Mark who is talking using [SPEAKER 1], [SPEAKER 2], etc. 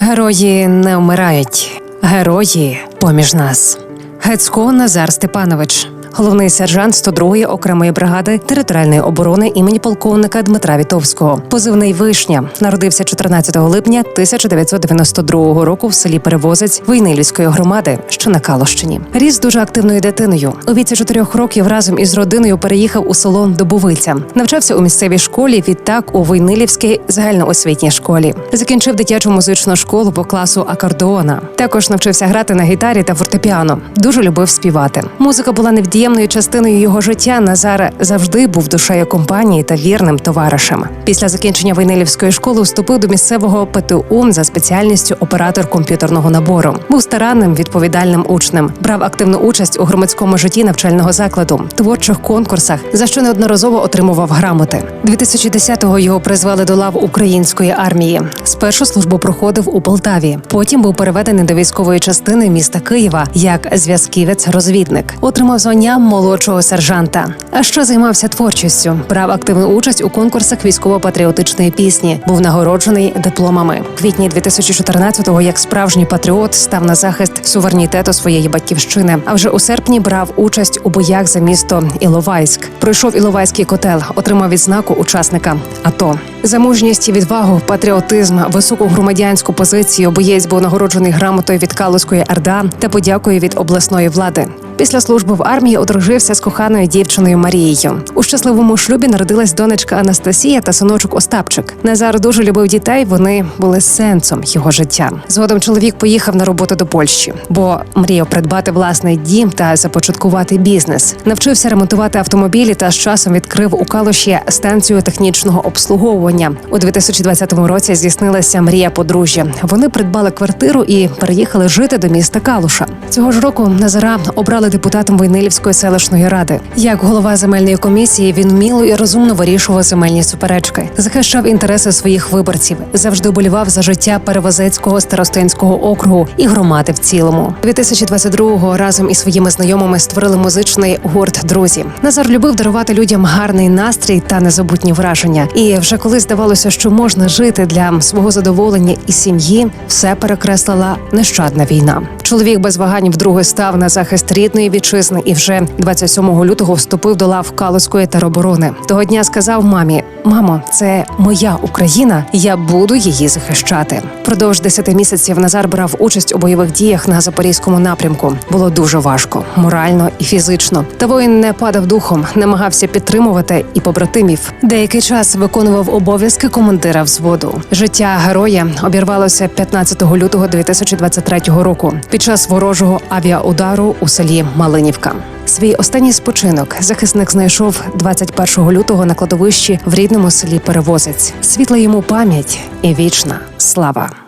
[SPEAKER 1] Герої не вмирають, герої поміж нас. Гецько Назар Степанович, головний сержант 102-ї окремої бригади територіальної оборони імені полковника Дмитра Вітовського. Позивний вишня народився 14 липня 1992 року в селі Перевозець Войнилівської громади, що на Калощині. Ріс дуже активною дитиною. У віці чотирьох років разом із родиною переїхав у село Добовиця. Навчався у місцевій школі. Відтак у Войнилівській загальноосвітній школі. Закінчив дитячу музичну школу по класу акордеона. Також навчився грати на гітарі та фортепіано. Дуже любив співати. Музика була невід'ємною частиною його життя. Назар завжди був душею компанії та вірним товаришем. Після закінчення Войнилівської школи вступив до місцевого ПТУ за спеціальністю оператор комп'ютерного набору. Був старанним відповідальним учнем. Брав активну участь у громадському житті навчального закладу, творчих конкурсах, за що неодноразово отримував грамоти. 2010-го його призвали до лав української армії. Спершу службу проходив у Полтаві. Потім був переведений до військової частини міста Києва як зв'язківець-розвідник. Отримав звання молодшого сержанта. А що займався творчістю? Брав активну участь у конкурсах військово-патріотичної пісні. Був нагороджений дипломами. Квітні 2014-го, як справжній патріот, став на захист суверенітету своєї батьківщини. А вже у серпні брав участь у боях за місто Іловайськ. Пройшов Іловайський котел, отримав відзнаку учасника АТО. За мужність відвагу, патріотизм, високу громадянську позицію боєць був нагороджений грамотою від Калузької РДА та подякою від обласної влади. Після служби в армії одружився з коханою дівчиною Марією. У щасливому шлюбі народилась донечка Анастасія та синочок Остапчик. Назар дуже любив дітей. Вони були сенсом його життя. Згодом чоловік поїхав на роботу до Польщі, бо мріяв придбати власний дім та започаткувати бізнес. Навчився ремонтувати автомобілі та з часом відкрив у Калуші станцію технічного обслуговування. У 2020 році здійснилася мрія подружжя. Вони придбали квартиру і переїхали жити до міста Калуша. Цього ж року Назара обрали депутатом Войнилівської селищної ради. Як голова земельної комісії він вміло і розумно вирішував земельні суперечки, захищав інтереси своїх виборців, завжди болівав за життя Перевозецького старостинського округу і громади в цілому. 2022-го разом із своїми знайомими створили музичний гурт Друзі. Назар любив дарувати людям гарний настрій та незабутні враження. І вже коли здавалося, що можна жити для свого задоволення і сім'ї, все перекреслила нещадна війна. Чоловік без вагань вдруге став на захист рідної вітчизни і вже 27 лютого вступив до лав Калузької тероборони. Того дня сказав мамі: Мамо, це моя Україна, я буду її захищати. Продовж 10 місяців Назар брав участь у бойових діях на запорізькому напрямку. Було дуже важко, морально і фізично. Та воїн не падав духом, намагався підтримувати і побратимів. Деякий час виконував обов'язки командира взводу. Життя героя обірвалося 15 лютого 2023 року під час ворожого авіаудару у селі Малинівка. Свій останній спочинок захисник знайшов 21 лютого на кладовищі в рідному селі Перевозець. Світла йому пам'ять і вічна слава.